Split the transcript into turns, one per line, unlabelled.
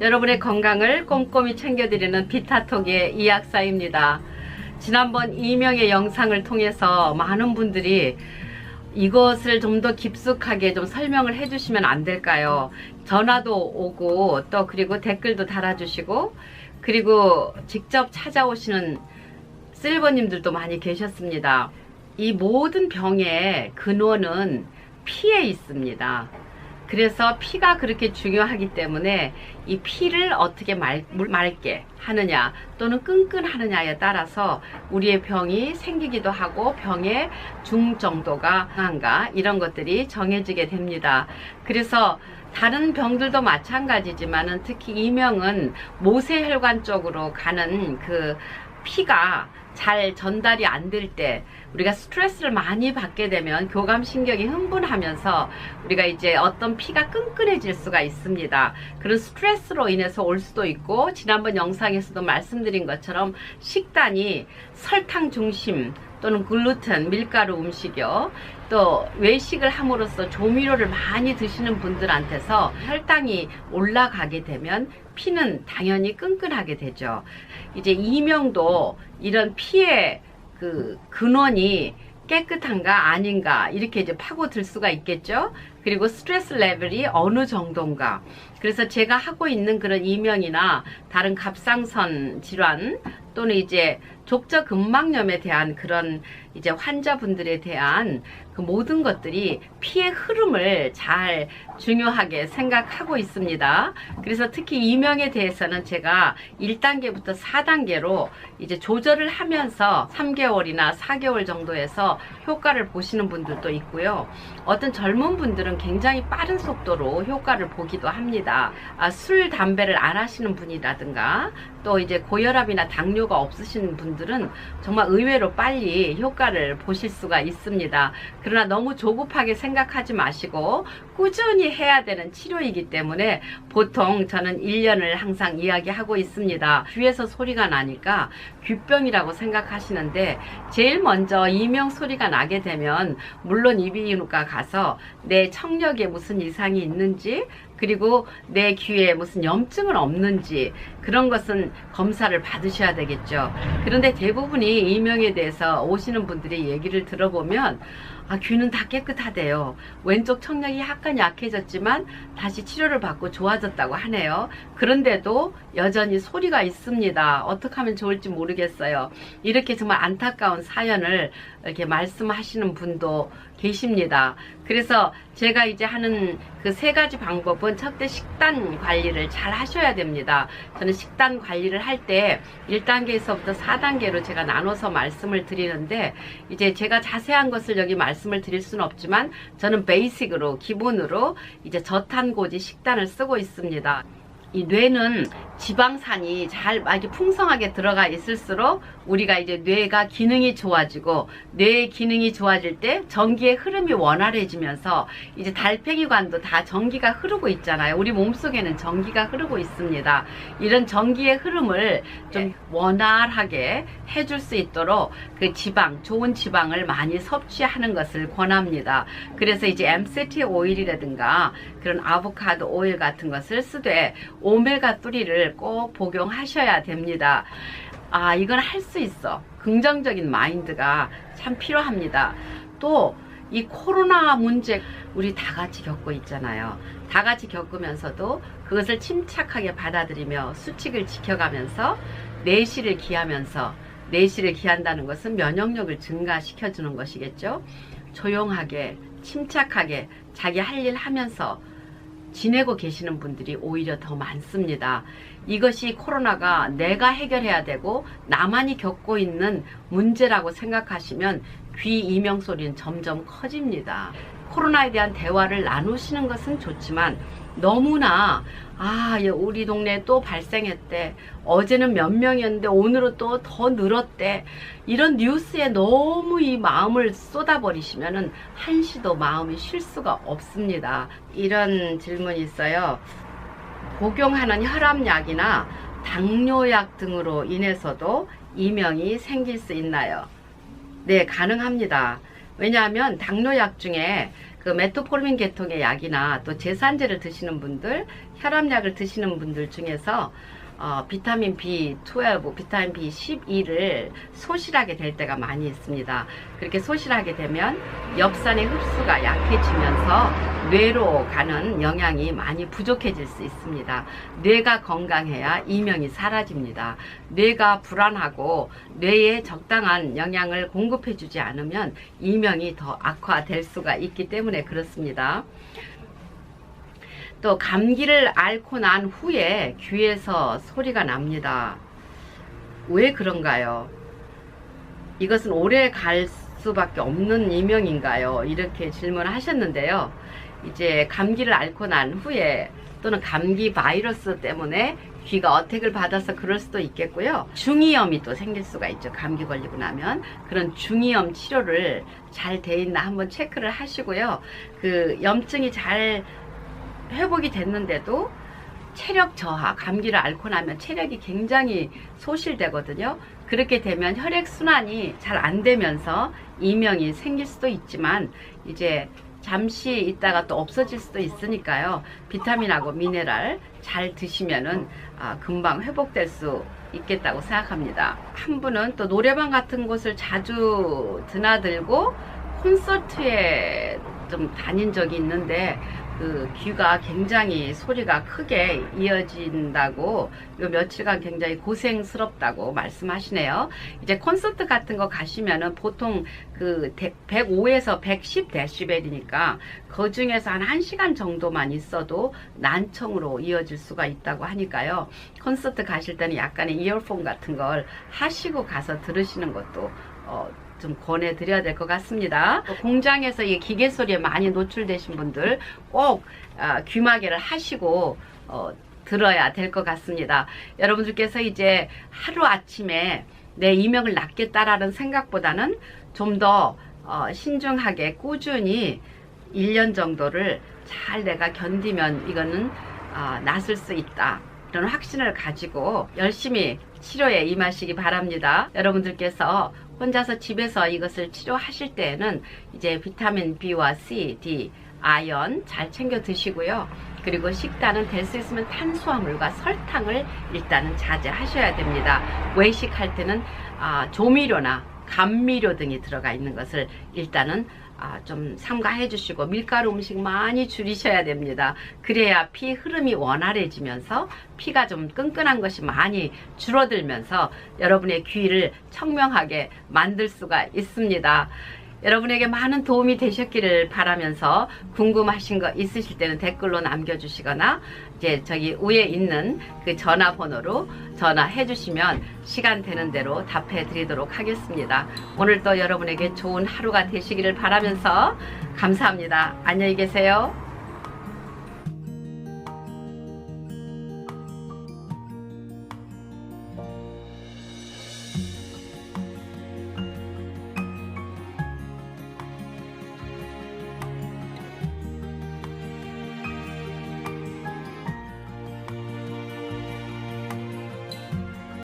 여러분의 건강을 꼼꼼히 챙겨드리는 비타톡의 이약사입니다. 지난번 이명의 영상을 통해서 많은 분들이 이것을 좀 더 깊숙하게 좀 설명을 해주시면 안 될까요? 전화도 오고 또 그리고 댓글도 달아주시고 그리고 직접 찾아오시는 실버님들도 많이 계셨습니다. 이 모든 병의 근원은 피에 있습니다. 그래서 피가 그렇게 중요하기 때문에 이 피를 어떻게 말, 맑게 하느냐 또는 끈끈하느냐에 따라서 우리의 병이 생기기도 하고 병의 중정도가 강한가 이런 것들이 정해지게 됩니다. 그래서 다른 병들도 마찬가지지만은 특히 이명은 모세혈관 쪽으로 가는 그 피가 잘 전달이 안 될 때 우리가 스트레스를 많이 받게 되면 교감신경이 흥분하면서 우리가 이제 어떤 피가 끈끈해질 수가 있습니다. 그런 스트레스로 인해서 올 수도 있고 지난번 영상에서도 말씀드린 것처럼 식단이 설탕 중심 또는 글루텐, 밀가루 음식이요. 또 외식을 함으로써 조미료를 많이 드시는 분들한테서 혈당이 올라가게 되면 피는 당연히 끈끈하게 되죠. 이제 이명도 이런 피의 그 근원이 깨끗한가 아닌가 이렇게 이제 파고들 수가 있겠죠. 그리고 스트레스 레벨이 어느 정도인가. 그래서 제가 하고 있는 그런 이명이나 다른 갑상선 질환 또는 이제 족저근막염에 대한 그런 이제 환자분들에 대한 그 모든 것들이 피의 흐름을 잘 중요하게 생각하고 있습니다. 그래서 특히 이명에 대해서는 제가 1단계부터 4단계로 이제 조절을 하면서 3개월이나 4개월 정도에서 효과를 보시는 분들도 있고요. 어떤 젊은 분들은 굉장히 빠른 속도로 효과를 보기도 합니다. 아, 술, 담배를 안 하시는 분이라든가 또 이제 고혈압이나 당뇨가 없으신 분들 은 정말 의외로 빨리 효과를 보실 수가 있습니다. 그러나 너무 조급하게 생각하지 마시고 꾸준히 해야 되는 치료이기 때문에 보통 저는 1년을 항상 이야기하고 있습니다. 귀에서 소리가 나니까 귀병이라고 생각하시는데 제일 먼저 이명 소리가 나게 되면 물론 이비인후과 가서 내 청력에 무슨 이상이 있는지 그리고 내 귀에 무슨 염증은 없는지 그런 것은 검사를 받으셔야 되겠죠. 그런데 대부분이 이명에 대해서 오시는 분들의 얘기를 들어보면 아, 귀는 다 깨끗하대요. 왼쪽 청력이 약간 약해졌지만 다시 치료를 받고 좋아졌다고 하네요. 그런데도 여전히 소리가 있습니다. 어떻게 하면 좋을지 모르겠어요. 이렇게 정말 안타까운 사연을 이렇게 말씀하시는 분도 계십니다. 그래서 제가 이제 하는 그 세 가지 방법은 첫째 식단 관리를 잘 하셔야 됩니다. 저는 식단 관리를 할 때 1단계에서부터 4단계로 제가 나눠서 말씀을 드리는데 이제 제가 자세한 것을 여기 말씀을 드릴 수는 없지만 저는 베이식으로 기본으로 이제 저탄고지 식단을 쓰고 있습니다. 이 뇌는 지방산이 잘 아주 풍성하게 들어가 있을수록 우리가 이제 뇌가 기능이 좋아지고 뇌의 기능이 좋아질 때 전기의 흐름이 원활해지면서 이제 달팽이관도 다 전기가 흐르고 있잖아요. 우리 몸속에는 전기가 흐르고 있습니다. 이런 전기의 흐름을 좀 원활하게 해줄 수 있도록 그 지방, 좋은 지방을 많이 섭취하는 것을 권합니다. 그래서 이제 MCT 오일이라든가 그런 아보카도 오일 같은 것을 쓰되 오메가3를 꼭 복용하셔야 됩니다. 아, 이건 할 수 있어. 긍정적인 마인드가 참 필요합니다. 또, 이 코로나 문제 우리 다 같이 겪고 있잖아요. 다 같이 겪으면서도 그것을 침착하게 받아들이며 수칙을 지켜가면서 내실을 기하면서 내실을 기한다는 것은 면역력을 증가시켜주는 것이겠죠. 조용하게, 침착하게 자기 할 일 하면서 지내고 계시는 분들이 오히려 더 많습니다. 이것이 코로나가 내가 해결해야 되고 나만이 겪고 있는 문제라고 생각하시면 귀 이명 소리는 점점 커집니다. 코로나에 대한 대화를 나누시는 것은 좋지만 너무나 아 우리 동네에 또 발생했대 어제는 몇 명이었는데 오늘은 또 더 늘었대 이런 뉴스에 너무 이 마음을 쏟아버리시면은 한시도 마음이 쉴 수가 없습니다 이런 질문이 있어요 복용하는 혈압약이나 당뇨약 등으로 인해서도 이명이 생길 수 있나요? 네, 가능합니다. 왜냐하면 당뇨약 중에 그그 메토포르민 계통의 약이나 또 제산제를 드시는 분들, 혈압약을 드시는 분들 중에서 어, 비타민 B12, 비타민 B12를 소실하게 될 때가 많이 있습니다. 그렇게 소실하게 되면 엽산의 흡수가 약해지면서 뇌로 가는 영양이 많이 부족해질 수 있습니다. 뇌가 건강해야 이명이 사라집니다. 뇌가 불안하고 뇌에 적당한 영양을 공급해주지 않으면 이명이 더 악화될 수가 있기 때문에 그렇습니다. 또 감기를 앓고 난 후에 귀에서 소리가 납니다. 왜 그런가요? 이것은 오래 갈 수밖에 없는 이명인가요? 이렇게 질문하셨는데요. 이제 감기를 앓고 난 후에 또는 감기 바이러스 때문에 귀가 어택을 받아서 그럴 수도 있겠고요. 중이염이 또 생길 수가 있죠. 감기 걸리고 나면 그런 중이염 치료를 잘 돼 있나 한번 체크를 하시고요. 그 염증이 잘 회복이 됐는데도 체력 저하, 감기를 앓고 나면 체력이 굉장히 소실되거든요. 그렇게 되면 혈액순환이 잘 안 되면서 이명이 생길 수도 있지만 이제 잠시 있다가 또 없어질 수도 있으니까요. 비타민하고 미네랄 잘 드시면은 아, 금방 회복될 수 있겠다고 생각합니다. 한 분은 또 노래방 같은 곳을 자주 드나들고 콘서트에 좀 다닌 적이 있는데 그 귀가 굉장히 소리가 크게 이어진다고 요 며칠간 굉장히 고생스럽다고 말씀하시네요. 이제 콘서트 같은 거 가시면은 보통 그 105에서 110 데시벨이니까 그 중에서 한 1시간 정도만 있어도 난청으로 이어질 수가 있다고 하니까요. 콘서트 가실 때는 약간의 이어폰 같은 걸 하시고 가서 들으시는 것도 어, 좀 권해드려야 될 것 같습니다. 또 공장에서 이 기계 소리에 많이 노출되신 분들 꼭 아, 귀마개를 하시고 어, 들어야 될 것 같습니다. 여러분들께서 이제 하루 아침에 내 이명을 낳겠다라는 생각보다는 좀더 어, 신중하게 꾸준히 1년 정도를 잘 내가 견디면 이거는 아, 낫을 수 있다. 이런 확신을 가지고 열심히 치료에 임하시기 바랍니다. 여러분들께서 혼자서 집에서 이것을 치료하실 때에는 이제 비타민 B와 C, D, 아연 잘 챙겨 드시고요. 그리고 식단은 될 수 있으면 탄수화물과 설탕을 일단은 자제하셔야 됩니다. 외식할 때는 아, 조미료나 감미료 등이 들어가 있는 것을 일단은 아, 좀 삼가해 주시고 밀가루 음식 많이 줄이셔야 됩니다. 그래야 피 흐름이 원활해지면서 피가 좀 끈끈한 것이 많이 줄어들면서 여러분의 귀를 청명하게 만들 수가 있습니다. 여러분에게 많은 도움이 되셨기를 바라면서 궁금하신 거 있으실 때는 댓글로 남겨주시거나 이제 저기 위에 있는 그 전화번호로 전화해 주시면 시간 되는 대로 답해 드리도록 하겠습니다. 오늘도 여러분에게 좋은 하루가 되시기를 바라면서 감사합니다. 안녕히 계세요.